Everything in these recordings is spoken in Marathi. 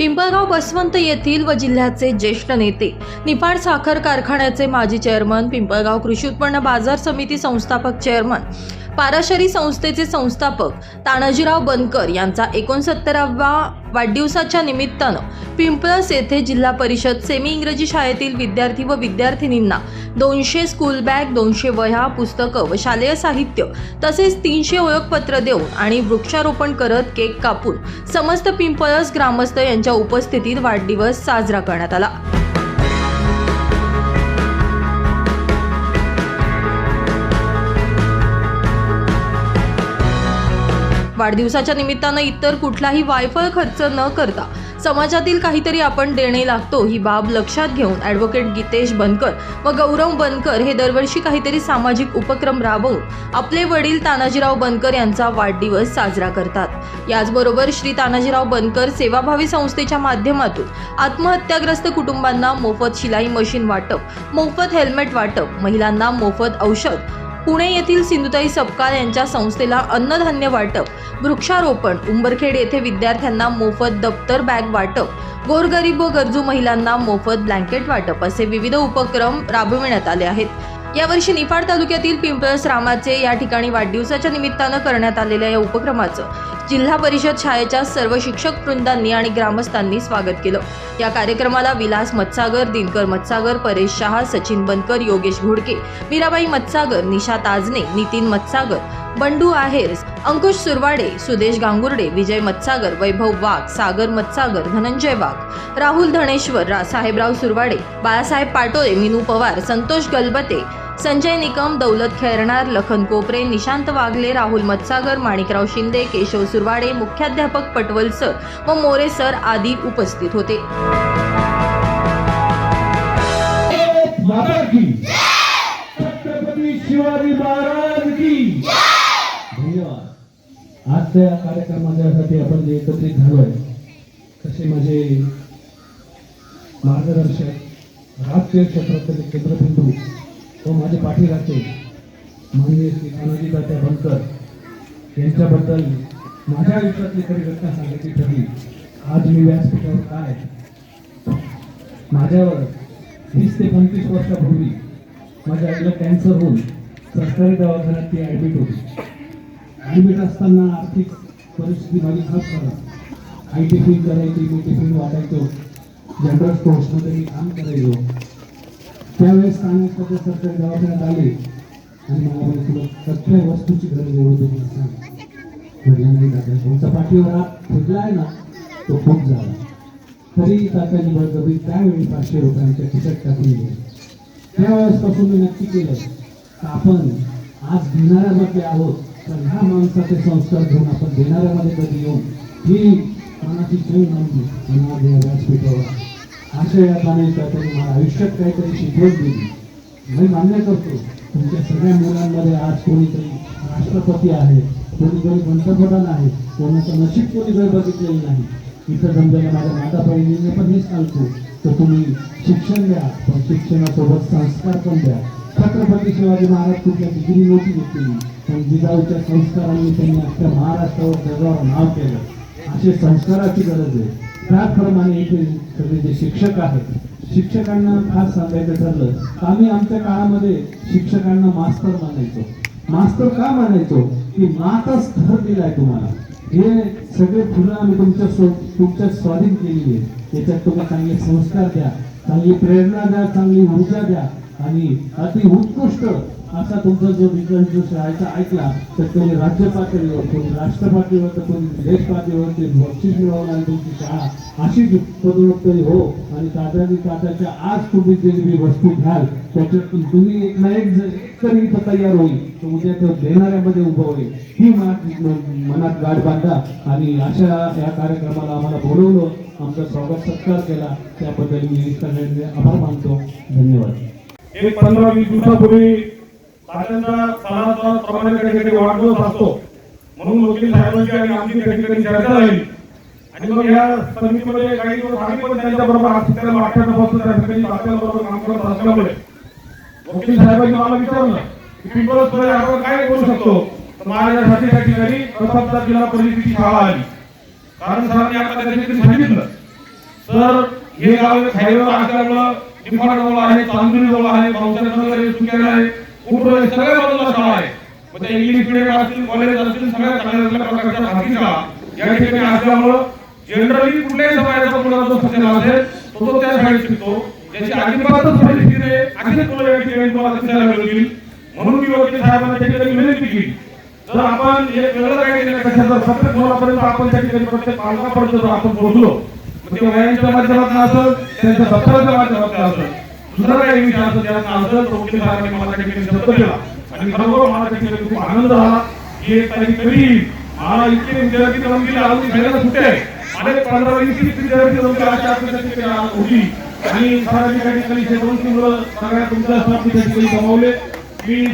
पिंपळगाव बसवंत येथील व जिल्ह्याचे ज्येष्ठ नेते निफाड साखर कारखान्याचे माजी चेअरमन पिंपळगाव कृषी उत्पन्न बाजार समिती संस्थापक चेअरमन पाराशरी संस्थेचे संस्थापक तानाजीराव बनकर यांचा एकोणसत्तरावा वाढदिवसाच्या निमित्तानं पिंपळस येथे जिल्हा परिषद सेमी इंग्रजी शाळेतील विद्यार्थी व विद्यार्थिनींना दोनशे स्कूल बॅग दोनशे वह्या पुस्तकं व शालेय साहित्य तसेच तीनशे ओळखपत्र देऊन आणि वृक्षारोपण करत केक कापून समस्त पिंपळस ग्रामस्थ यांच्या उपस्थितीत वाढदिवस साजरा करण्यात आला. वाढदिवसाच्या निमित्तानं इतर कुठलाही वायफळ खर्च न करता समाजातील काहीतरी आपण देणे लागतो ही बाब लक्षात घेऊन ॲडव्होकेट गीतेश बनकर व गौरव बनकर हे दरवर्षी काहीतरी सामाजिक उपक्रम राबवून आपले वडील तानाजीराव बनकर यांचा वाढदिवस साजरा करतात. याचबरोबर श्री तानाजीराव बनकर सेवाभावी संस्थेच्या माध्यमातून आत्महत्याग्रस्त कुटुंबांना मोफत शिलाई मशीन वाटप मोफत हेल्मेट वाटप महिलांना मोफत औषध पुणे येथील सिंधुताई सपकाळ यांच्या संस्थेला अन्नधान्य वाटप. वृक्षारोपण. उंबरखेड येथे विद्यार्थ्यांना मोफत दप्तर बॅग वाटप. गोरगरीब व गरजू महिलांना मोफत ब्लँकेट वाटप असे विविध उपक्रम राबविण्यात आले आहेत. यावर्षी निफाड तालुक्यातील पिंपळस रामाचे या ठिकाणी वाढदिवसाच्या निमित्तानं करण्यात आलेल्या या उपक्रमाचं जिल्हा परिषद शाळेच्या सर्व शिक्षक वृंदांनी आणि ग्रामस्थांनी स्वागत केलं. या कार्यक्रमाला विलास मत्सागर दिनकर मत्सागर परेश शहा सचिन बनकर योगेश घोडके मीराबाई मत्सागर निशा ताजने नितीन मत्सागर बंडू आहेर अंकुश सुरवाडे सुदेश गांगुर्डे विजय मत्सागर वैभव वाघ सागर मत्सागर धनंजय वाघ राहुल धनेश्वर रा साहेबराव सुरवाडे बाळासाहेब पाटोळे मिनू पवार संतोष गलबते संजय निकम दौलत खेळणार लखन कोपरे निशांत वाघले राहुल मत्सागर माणिकराव शिंदे केशव सुरवाडे मुख्याध्यापक पटवल सर व मोरे सर आदी उपस्थित होते. माता की. शिवाजी महाराज की धन्यवाद आजच्या या कार्यक्रमासाठी आपण जे एकत्रित झालोय तसे माझे मार्गदर्शक राजकीय क्षेत्रातले केंद्रबिंदू व माझे पाठीराचे माननीय श्री तानाजी तात्या बनकर यांच्याबद्दल माझ्या आयुष्यातली खरी घटना सांगायची ठरली. आज मी व्यासपीठावर काय माझ्यावर वीस ते पंचवीस वर्षापूर्वी माझ्या आईला कॅन्सर होऊन सरकारी दवाखान्यात ती ॲडमिट होती. ॲडमिट असताना आर्थिक परिस्थिती माझी खास करा आय टी टिफिन करायची मी टिफिन वाटायचो जनरल स्टोर्समध्ये मी काम करायचो. त्यावेळेस सांगितलं सरकार दवाखान्यात आले. आणि मला म्हणजे तुला सगळ्या वस्तूची गरज एवढं होती सांग म्हटलं नाही दादा तुमचा पाठीवर हात फिरला आहे ना तो खूप झाला. तरी तात्याने बळजबरी त्यावेळी पाचशे रुपयांच्या तिकट टाकून दिले. त्यावेळेसपासून मी नक्की केलं आपण आज घेणाऱ्यामध्ये आहोत. तर ह्या माणसाचे संस्कार घेऊन आपण देणाऱ्यामध्ये कधी येऊन ही मनाची जैन म्हणून व्यासपीठावर अशा या पाणी तात्याने मला आयुष्यात काहीतरी शिकवण दिली. मी मान्य करतो तुमच्या सगळ्या मुलांमध्ये आज कोणीतरी राष्ट्रपती आहे कोणीतरी पंतप्रधान आहे कोणाचं नशीब कोणी जर बघितलेलं नाही. इथं जमलेल्या माझ्या माता बहिणीने पण हेच सांगतो तर तुम्ही शिक्षण द्या पण शिक्षणासोबत संस्कार पण द्या. छत्रपती शिवाजी महाराज कुठल्या डिग्री नव्हती घेतलेली पण जिजाऊच्या संस्कारांनी त्यांनी अख्ख्या महाराष्ट्रावर जगावर नाव केलं. असे संस्काराची गरज आहे. त्याचप्रमाणे इथे सगळे जे शिक्षक आहेत शिक्षकांना खास सांगायचं ठरलं आम्ही आमच्या काळामध्ये शिक्षकांना मास्तर मानायचो. मास्तर का मानायचो? की मातच थर दिलाय तुम्हाला. हे सगळे फुलं आम्ही तुमच्या स्व- तुमच्या स्वाधीन केलेली आहे याच्यात तुम्ही चांगले संस्कार द्या चांगली प्रेरणा द्या चांगली ऊर्जा द्या. आणि अति उत्कृष्ट असा तुमचा जो रिझल्ट जो शाळेचा ऐकला तर कोणी राज्य पातळीवर कोणी राष्ट्र पातळीवर तर कोणी देश पातळीवर ते बक्षीस मिळवणारी तुमची शाळा. अशीच पदोन्नती हो आणि दादानी दादाच्या आज तुम्ही जे मी वस्तू घ्याल त्याच्यातून तुम्ही एक ना एक जर तरी इथं तयार होईल तर उद्या तो देणाऱ्यामध्ये उभं होईल. ही मनात मनात गाठ बांधा आणि अशा या कार्यक्रमाला आम्हाला बोलवलं आमचा स्वागत सत्कार केला. त्याबद्दल मी सगळ्यांचे आभार मानतो. धन्यवाद. एक पंधरा वीस दिवसापूर्वी तात्यांचा सणाचा प्रमाणे त्या ठिकाणी वाढदिवस असतो म्हणून वकील साहेबांची आणि आमची त्या ठिकाणी चर्चा झाली आणि मग या समितीमध्ये काही दिवस आम्ही पण त्यांच्याबरोबर आज त्याला अठ्ठ्याण्णव त्या ठिकाणी आपल्याबरोबर काम करत असल्यामुळे. वकील साहेबांनी मला विचारलं की पिंपळसमध्ये आपण काय करू शकतो? तर माझ्यासाठी त्या ठिकाणी प्रतापदार जिल्हा परिषदेची शाळा आली. कारण सरांनी आता त्या ठिकाणी सांगितलं सर हे गाव हायवेवर असल्यामुळं निफाड आहे चांदुरी आहे पावसाळ्यात आहे. आहे कुठं सगळ्या बाजूला शाळा आहे. मग त्या इंग्लिश मिडियम असतील कॉलेज असतील सगळ्या चांगल्या चांगल्या प्रकारच्या शाळा या ठिकाणी असल्यामुळं जनरली कुठल्याही समाजाचा जो असेल तो तो त्या शाळेत शिकतो. ज्याची अजिबातच परिस्थिती नाही. या ठिकाणी तुम्हाला मिळतील. म्हणून मी वकील साहेबांना त्या ठिकाणी विनंती केली. जर आपण एक वेगळं काय केलं कशाचं मुलापर्यंत आपण त्या ठिकाणी प्रत्येक पालकापर्यंत जर आपण पोहोचलो ते वयांच्या माध्यमातून असेल त्यांच्या दप्तराच्या माध्यमातून असेल. दुसरा काही विषय असेल त्यांना असेल तर साहेबांनी मला त्या ठिकाणी शब्द दिला आणि खरोखर मला त्या ठिकाणी खूप आनंद झाला की एक तारीख कधी मला इतके विद्यार्थी सगळ्यांना सुट्टे आहे. आणि पंधरा वीस तीस विद्यार्थी अशा होती. आणि सरांनी ठिकाणी शे दोनशे मुलं सगळ्या तुमच्या स्टाफ त्या ठिकाणी मी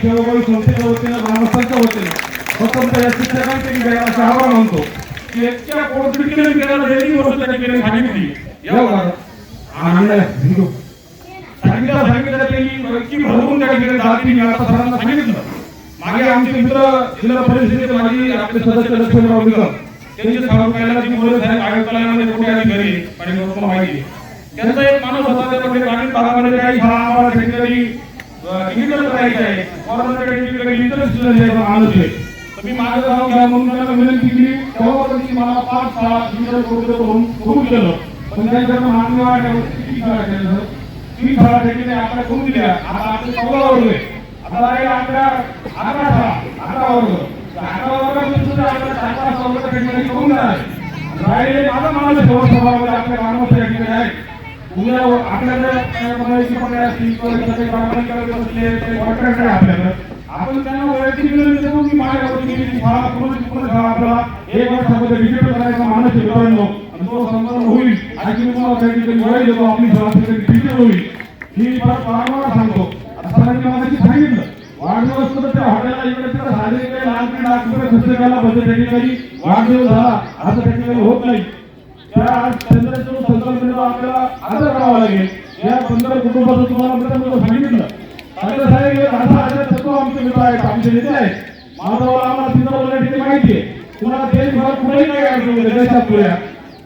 संस्थेच्या वतीनं ग्रामस्थांच्या वतीनं फक्त या शिक्षकांचे मी असा आभार मानतो. वेगळी गोष्ट त्या ठिकाणी सांगितली. सांगितलं सांगितलं त्यांनी भरवून त्या ठिकाणी जाती मी आता सरांना सांगितलं. मागे आमचे मित्र जिल्हा परिषदेचे माजी आपले सदस्य लक्ष्मणराव निकम त्यांचे मुलं साहेब आयुक्तालयामध्ये कुठे आली घरी आणि माहिती त्यांचा एक माणूस होता त्यामध्ये म्हणजे ग्रामीण भागामध्ये काही शाळा आम्हाला ठिकाणी करायची आहे. पोरांना माणूस आहे. मी माझं नाव घ्या म्हणून त्यांना विनंती केली तेव्हापर्यंत मला पाच शाळा इंटर करून देतो म्हणून करून केलं पण त्यांच्याकडे मान्य आहे किती शाळा केलं तीन शाळा ठिकाणी आपल्या करून दिल्या आता आपले चौदा वर्ग आहे आता आहे अकरा अकरा शाळा अकरा वर्ग त्या अकरा वर्गामध्ये सुद्धा आपल्याला चार पाच वर्ग त्या ठिकाणी करून देणार आहे राहिले माझा माणूस सेवा सभामध्ये आपल्या ग्रामस्थ या ठिकाणी आहे उद्या आपल्याकडे म्हणायची पण असतील किंवा इतर काही ग्रामपंचायत असले ते कॉन्ट्रॅक्टर आहे आपल्याकडे आपण त्यांना वैयक्तिक विनंती देतो की माझ्या वतीने ही शाळा पूर्ण पूर्ण शाळा आपल्याला एक वर्षामध्ये डिजिटल करायचा मानस आहे मित्रांनो. तो संपूर्ण होईल. आणि मी तुम्हाला काही ठिकाणी वेळ देतो आपली शाळा ठिकाणी होईल. ही परत वारंवार सांगतो. आता सरांनी मला सांगितलं? वाढदिवस सुद्धा त्या हॉटेलला इकडे तिकडे साधे काही लहान काही लाख रुपये खर्च केला पाहिजे त्या ठिकाणी वाढदिवस झाला. असं त्या ठिकाणी होत नाही. त्या आज चंद्रचूड संकल्पनेचा आपल्याला आदर करावा लागेल. या पंधरा कुटुंबाचं तुम्हाला मित्रांनो सांगितलं. साहेब हे असा अशा तत्व आमचे मित्र आहेत आमचे नेते आहेत. माधवला आम्हाला तिथं बोलण्या ठिकाणी माहिती आहे. तुम्हाला देशभर कुठेही नाही अडचण होते देशात पुऱ्या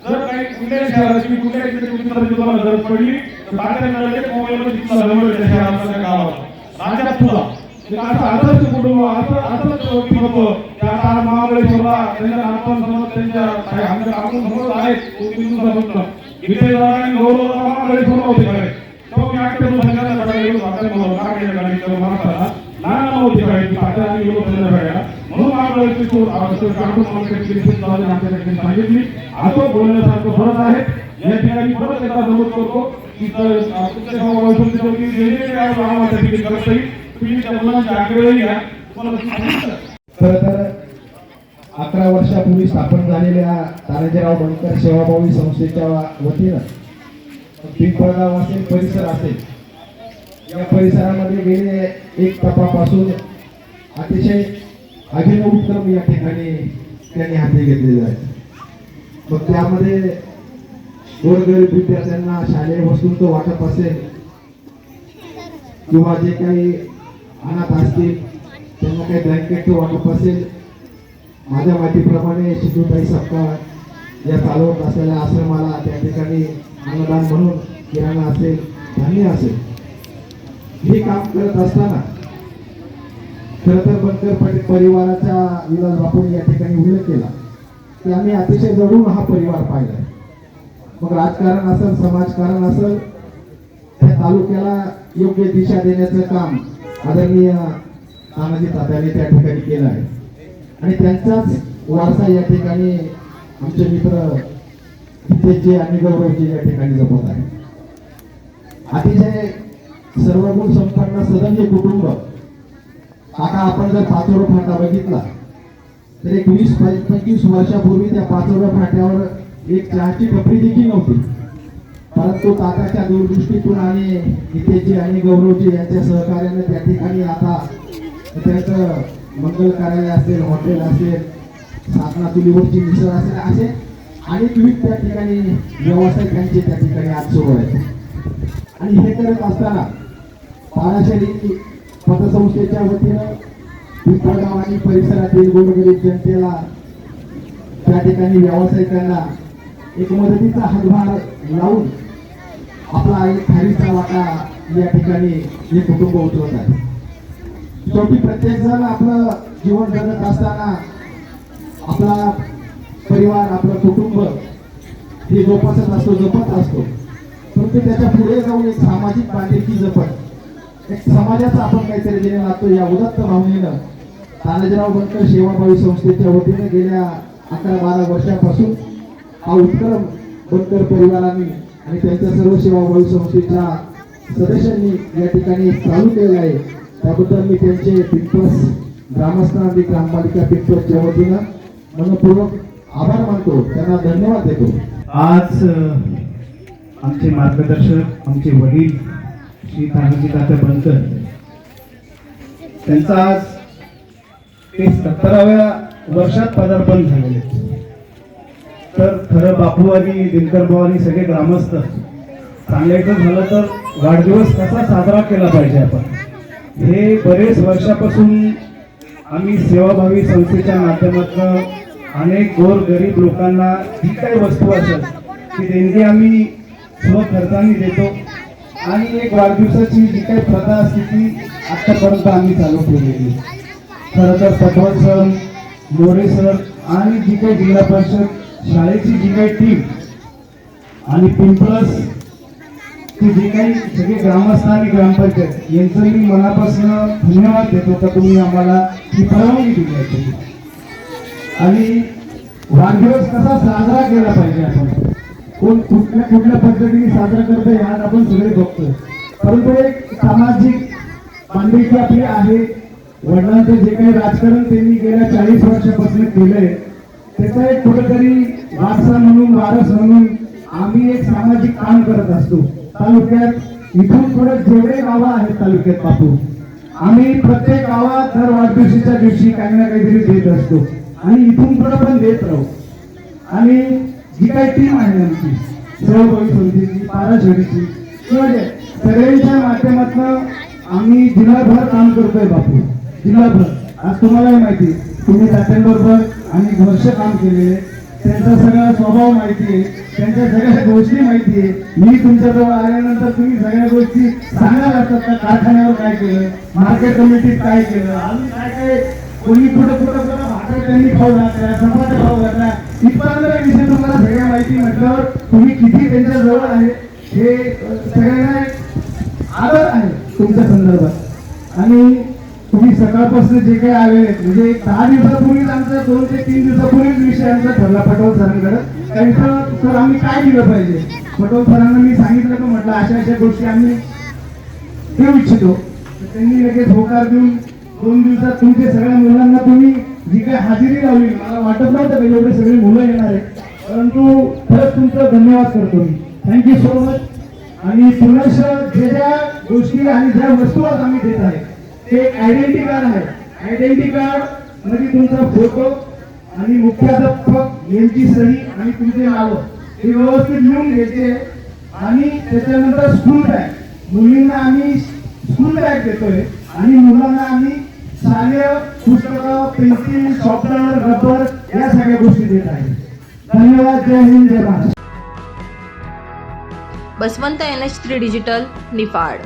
जर काही कुठल्याही शहराची कुठल्याही ठिकाणी तुमची तरी तुम्हाला गरज पडली तर तात्यांना लगेच मोबाईलमध्ये तिथला नंबर त्या शहराचा त्या गावाचा राज्यात सुद्धा असं आदर्श कुटुंब असं असंच व्यक्ती होतं. की आता महाबळेश्वरला त्यांच्या आपण समोर त्यांच्या आमच्या आपण समोर आहेत तो बिंदू समजतो इथे महाबळेश्वर होते तेव्हा मी आठवतो संघाला सकाळी गेलो आपल्या मला का गेल्या आता म्हणून महाबळेश्वर आवश्यक सांगितली बोलण्यासारखं फरक आहे या ठिकाणी परत एकदा नमूद करतो की तुम्ही त्या खर तर अकरा वर्षापूर्वी स्थापन झालेल्या तानाजीराव बनकर सेवाभावी संस्थेच्या वतीनं पिंपळगाव असेल परिसर असेल. या परिसरामध्ये गेले एक तपापासून अतिशय अभिनव उपक्रम या ठिकाणी त्यांनी हाती घेतलेले आहेत मग त्यामध्ये गोरगरीब विद्यार्थ्यांना शालेय वस्तूंचं वाटप असेल किंवा जे काही अनाथ असतील त्यांना काही ब्लँकेटचं वाटप असेल माझ्या माहितीप्रमाणे शिशुताई सप्ताह या चालवत असलेल्या आश्रमाला त्या ठिकाणी अन्नदान म्हणून किराणा असेल धान्य असेल हे काम करत असताना खर तर बनकर पटेल परिवाराचा विलास बापून या ठिकाणी उल्लेख केला. की आम्ही अतिशय जवळून हा परिवार पाहिला. मग राजकारण असेल समाजकारण असेल त्या तालुक्याला योग्य दिशा देण्याचं काम आदरणीय तानाजी तात्याने त्या ठिकाणी केलं आहे. आणि त्यांचाच वारसा या ठिकाणी आमचे मित्र हितेशजी आणि गौरवचे या ठिकाणी जपत आहे. अतिशय सर्व गुण संपन्न सदन कुटुंब. आता आपण जर पाचोड फाटा बघितला तर एक वीस पंचवीस वर्षापूर्वी त्या पाचोड फाट्यावर एक चहाची टपरी देखील नव्हती. परंतु काकाच्या दूरदृष्टीतून आणि हितेजी आणि गौरवजी यांच्या सहकार्याने त्या ठिकाणी आता त्यांचं मंगल कार्यालय असेल हॉटेल असेल साधना चुलीवरची मिसळ असेल असे आणि विविध त्या ठिकाणी व्यवसाय त्यांचे त्या ठिकाणी आज सुरू आहेत. आणि हे करत असताना पाराशरी पतसंस्थेच्या वतीनं पिंपळगाव आणि परिसरातील गोरगरीब जनतेला त्या ठिकाणी व्यावसायिकांना एक मदतीचा हातभार लावून आपला एक खारीचा वाटा या ठिकाणी हे कुटुंब उचलत आहे. शेवटी प्रत्येक जण आपलं जीवन जगत असताना आपला परिवार आपलं कुटुंब हे जोपासत असतो जपत असतो. परंतु त्याच्या पुढे जाऊन एक सामाजिक बांधिलकी जपत. एक समाजाचा आपण काहीतरी देणे लागतो या उदत्त भावनेनं. तानाजीराव बनकर सेवाभावी संस्थेच्या वतीने गेल्या अकरा बारा वर्षापासून हा उपक्रम बनकर परिवारांनी आणि त्यांच्या सर्व सेवाभावी संस्थेच्या सदस्यांनी या ठिकाणी चालू केलेला आहे. त्याबद्दल मी त्यांचे पिंपळस ग्रामस्थ आणि ग्रामपालिका पिंपळसच्या वतीनं मनपूर्वक आभार मानतो. त्यांना धन्यवाद देतो. आज आमचे मार्गदर्शक आमचे वडील श्री तानाजी तात्या बनकर त्यांचा आज ते सत्तराव्या वर्षात पदार्पण झालेले तर खरं बापू आणि दिनकर भाऊ आणि सगळे ग्रामस्थ सांगायचं झालं तर वाढदिवस कसा साजरा केला पाहिजे आपण? हे बरेच वर्षापासून आम्ही सेवाभावी संस्थेच्या माध्यमातून अनेक गोर गरीब लोकांना जी काही वस्तू असेल ती देणगी आम्ही स्वखर्चाने देतो आणि एक वाढदिवसाची जी काही प्रथा असते ती आत्तापर्यंत आम्ही चालू ठेवलेली खरं तर पटवळ सर मोरे सर आणि जी काही जिल्हा परिषद शाळेची जी काही टीम आणि पिंपळस ती जी काही सगळे ग्रामस्थ आणि ग्रामपंचायत यांचं मी मनापासून धन्यवाद देतो का तुम्ही आम्हाला ही परवानगी दिली आहे तुम्ही. आणि वाढदिवस कसा साजरा केला पाहिजे आपण? कोण कुठल्या कुठल्या पद्धतीने साजरा करतोय आज आपण सगळे बघतोय. परंतु एक सामाजिक बांधिलकी आपली आहे. वडिलांचं जे काही राजकारण त्यांनी गेल्या चाळीस वर्षापासून केलंय त्याचा एक कुठेतरी वारसा म्हणून वारस म्हणून आम्ही एक सामाजिक काम करत असतो. तालुक्यात इथून पुढे जेवढे गावं आहेत तालुक्यात बापू आम्ही प्रत्येक गावात दर वाढदिवशीच्या दिवशी काही ना काहीतरी देत असतो. आणि इथून पुढे पण देत राहू. आणि जी काही टीम आहे आमची सहभागी समितीची पाराशरीची सगळ्यांच्या माध्यमातून आम्ही जिल्हाभर काम करतोय बापू. जिल्हाभर आज तुम्हालाही माहिती तुम्ही तात्यांबरोबर आणि वर्ष काम केलेले त्यांचा सगळा स्वभाव माहिती आहे. त्यांच्या सगळ्या गोष्टी माहिती आहे. मी तुमच्याजवळ आल्यानंतर तुम्ही सगळ्या गोष्टी सांगणार असतात का? कारखान्यावर काय केलं? मार्केट कमिटीत काय केलं? अजून काय काय? कोणी कुठं कुठं त्यांनी खाऊ घातल्या चपात्या खाऊ घातला विषय तुम्हाला सगळ्या माहिती म्हटल्यावर तुम्ही किती त्यांच्या जवळ आहे हे सगळ्यांना आदर आहे तुमच्या संदर्भात. आणि तुम्ही सकाळपासून जे काही आलेले म्हणजे दहा दिवसापूर्वीच आमचा दोन ते तीन दिवसापूर्वीच विषय आमचा ठरला पटोल सरांकडे. त्यांचं सर आम्ही काय दिलं पाहिजे? पटोल सरांना मी सांगितलं का म्हटलं अशा अशा गोष्टी आम्ही देऊ इच्छितो. त्यांनी लगेच होकार देऊन दोन दिवसात तुमच्या सगळ्या मुलांना तुम्ही जी काय हजेरी लावली मला वाटत नव्हतं का एवढे सगळे मुलं येणार आहे परंतु खरंच तुमचं धन्यवाद करतो मी. थँक्यू सो मच आणि पुनश जे ज्या गोष्टी आणि ज्या वस्तू आज आम्ही देत आहे ते आयडेंटी कार्ड आहे. आयडेंटी कार्डमध्ये तुमचा फोटो आणि मुख्याध्यापक यांची सही आणि तुमचे नाव हे व्यवस्थित लिहून घ्यायचे आणि त्याच्यानंतर स्कूल बॅग मुलींना आम्ही स्कूल बॅग देतोय आणि मुलांना आम्ही शालेय पुस्तकं पेन्सिल शॉपनर रबर या सगळ्या गोष्टी देत आहे. धन्यवाद जय हिंद जय Maharashtra Baswant N H three digital Niphad.